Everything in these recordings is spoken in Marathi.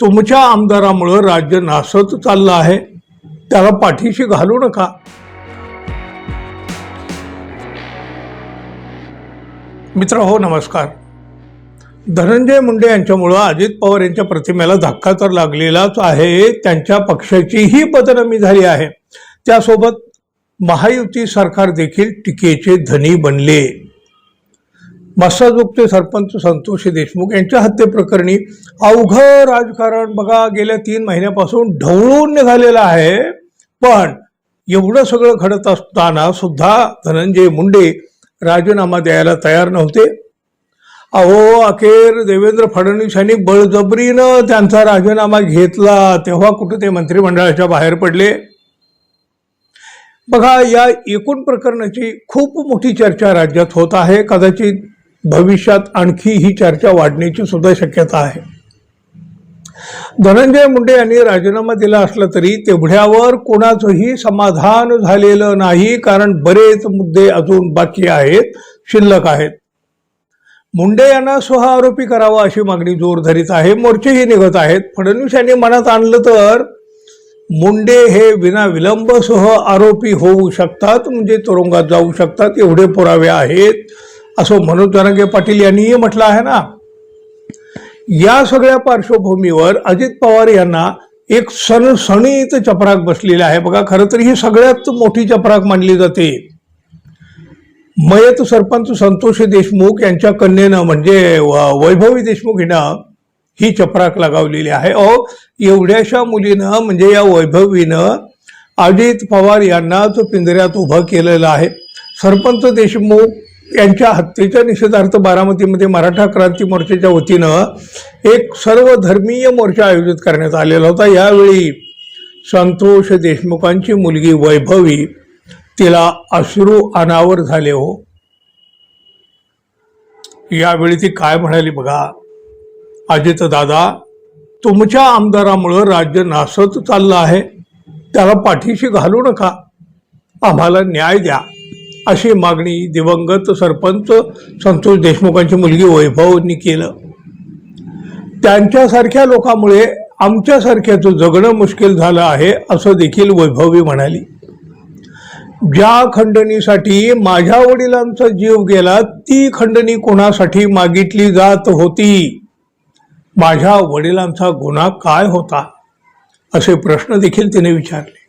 तुमच्या आमदारामुळं राज्य नासत चाललं आहे. त्याला पाठीशी घालू नका. मित्र हो नमस्कार. धनंजय मुंडे यांच्यामुळं अजित पवार यांच्या प्रतिमेला धक्का तर लागलेलाच आहे. त्यांच्या पक्षाचीही बदनामी झाली आहे. त्यासोबत महायुती सरकार देखील टीकेचे धनी बनले. मस्साजोगचे सरपंच संतोषी देशमुख यांच्या हत्येप्रकरणी अवघं राजकारण बघा गेल्या तीन महिन्यापासून ढवळून निघालेलं आहे. पण एवढं सगळं घडत असताना सुद्धा धनंजय मुंडे राजीनामा द्यायला तयार नव्हते. अहो अखेर देवेंद्र फडणवीस यांनी बळजबरीनं त्यांचा राजीनामा घेतला तेव्हा कुठे ते मंत्रिमंडळाच्या बाहेर पडले? बघा या एकूण प्रकरणाची खूप मोठी चर्चा राज्यात होत आहे. कदाचित भविष्यात आणखी ही चर्चा वाढण्याची सुद्धा शक्यता आहे. धनंजय मुंडे यांनी राजीनामा दिला असला तरी तेवढ्यावर कोणाचंही समाधान झालेलं नाही कारण बरेच मुद्दे अजून बाकी आहेत शिल्लक आहेत. मुंडे यांना स्वह आरोपी करावा अशी मागणी जोर धरीत आहे मोर्चेही निघत आहेत. फडणवीस यांनी मनात आणलं तर मुंडे हे विना विलंब सह आरोपी होऊ शकतात म्हणजे तुरुंगात जाऊ शकतात एवढे पुरावे आहेत. असं मनोज जरांगे पाटील यांनीही म्हटलं आहे ना. या सगळ्या पार्श्वभूमीवर अजित पवार यांना एक सणसणीत चपराक बसलेला आहे. बघा खरं तर ही सगळ्यात मोठी चपराक मानली जाते. मयत सरपंच संतोष देशमुख यांच्या कन्येनं म्हणजे वैभवी देशमुख हिनं ही चपराक लगावलेली आहे. अहो एवढ्याशा मुलीनं म्हणजे या वैभवीनं अजित पवार यांनाच पिंजऱ्यात उभं केलेलं आहे. सरपंच देशमुख यांच्या हत्येच्या निषेधार्थ बारामतीमध्ये मराठा क्रांती मोर्चाच्या वतीनं एक सर्वधर्मीय मोर्चा आयोजित करण्यात आलेला होता. यावेळी संतोष देशमुखांची मुलगी वैभवी तिला अश्रू अनावर झाले हो. यावेळी ती काय म्हणाली बघा अजित दादा तुमच्या आमदारामुळं राज्य नासत चाललं आहे. त्याला पाठीशी घालू नका. आम्हाला न्याय द्या. अशी मागणी दिवंगत सरपंच संतोष देशमुखांची मुलगी वैभवनी केलं. त्यांच्यासारख्या लोकांमुळे आमच्यासारख्याचं जगणं मुश्किल झालं आहे असं देखील वैभवी म्हणाली. ज्या खंडणीसाठी माझ्या वडिलांचा जीव गेला ती खंडणी कोणासाठी मागितली जात होती? माझ्या वडिलांचा गुन्हा काय होता? असे प्रश्न देखील तिने विचारले.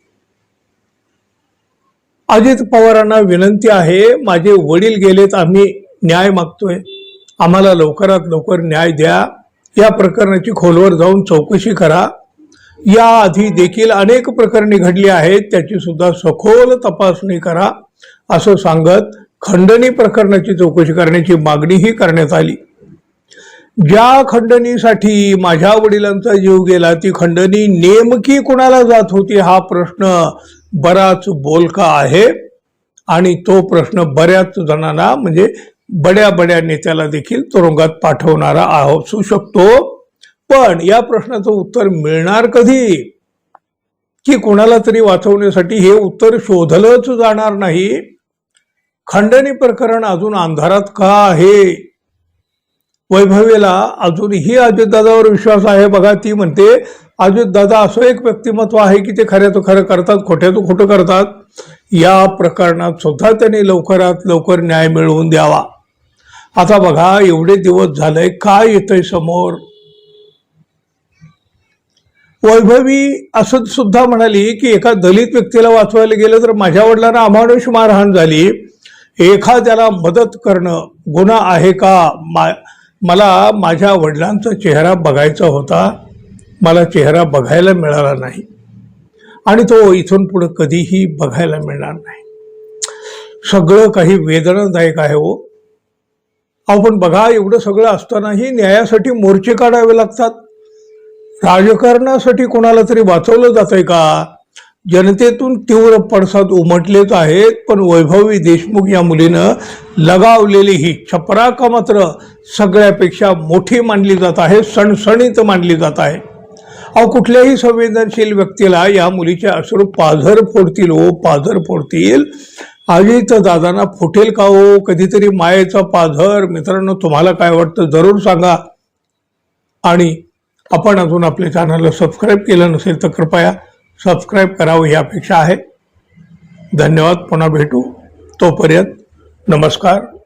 अजित पवारांना विनंती आहे माझे वडील गेलेत आम्ही न्याय मागतोय. आम्हाला लवकरात लवकर न्याय द्या. या प्रकरणाची खोलवर जाऊन चौकशी करा. याआधी देखील अनेक प्रकरणे घडली आहेत त्याची सुद्धा सखोल तपासणी करा असं सांगत खंडणी प्रकरणाची चौकशी करण्याची मागणीही करण्यात आली. ज्या खंडणीसाठी माझ्या वडिलांचा जीव गेला ती खंडणी नेमकी कुणाला जात होती हा प्रश्न बराच बोलका आहे आणि तो प्रश्न बऱ्याच जणांना म्हणजे बड्या बड्या नेत्याला देखील तुरुंगात पाठवणारा असू शकतो. पण या प्रश्नाचं उत्तर मिळणार कधी? की कोणाला तरी वाचवण्यासाठी हे उत्तर शोधलंच जाणार नाही? खंडणी प्रकरण अजून अंधारात का आहे? वैभवीला अजूनही अजितदादावर विश्वास आहे. बघा ती म्हणते अजितदादा असं एक व्यक्तिमत्व आहे की ते खऱ्याचं खरं करतात खोट्याचं खोटं करतात या प्रकरणात सुद्धा त्यांनी लवकरात लवकर न्याय मिळवून द्यावा. आता बघा एवढे दिवस झाले काय येतंय समोर? वैभवी असं सुद्धा म्हणाली की एका दलित व्यक्तीला वाचवायला गेलं तर माझ्या वडिलांना अमानुष मारहाण झाली. एखाद्याला मदत करणं गुन्हा आहे का? मा मला माझ्या वडिलांचा चेहरा बघायचा होता. मला चेहरा बघायला मिळाला नाही. आणि तो इथून पुढे कधीही बघायला मिळणार नाही. सगळं काही वेदनादायक आहे हो. आपण बघा एवढं सगळं असतानाही न्यायासाठी मोर्चे काढावे लागतात. राजकारणासाठी कोणाला तरी वाचवलं जातंय का? जनतेतून तीव्र पडसाद उमटलेच आहेत पण वैभवी देशमुख या मुलीनं लगावलेली ही छपराका मात्र सगळ्यापेक्षा मोठी मानली जात आहे सणसणीत मानली जात आहे. अहो कुठल्याही संवेदनशील व्यक्तीला या मुलीचे अश्रू पाझर फोडतील ओ पाझर फोडतील. अजित दादांना फुटेल का हो? कधीतरी मायेचा पाझर. मित्रांनो तुम्हाला काय वाटतं जरूर सांगा. आणि आपण अजून आपल्या चॅनलला सबस्क्राईब केलं नसेल तर कृपया सबस्क्राईब करावं ही अपेक्षा आहे. धन्यवाद. पुन्हा भेटू. तोपर्यंत नमस्कार.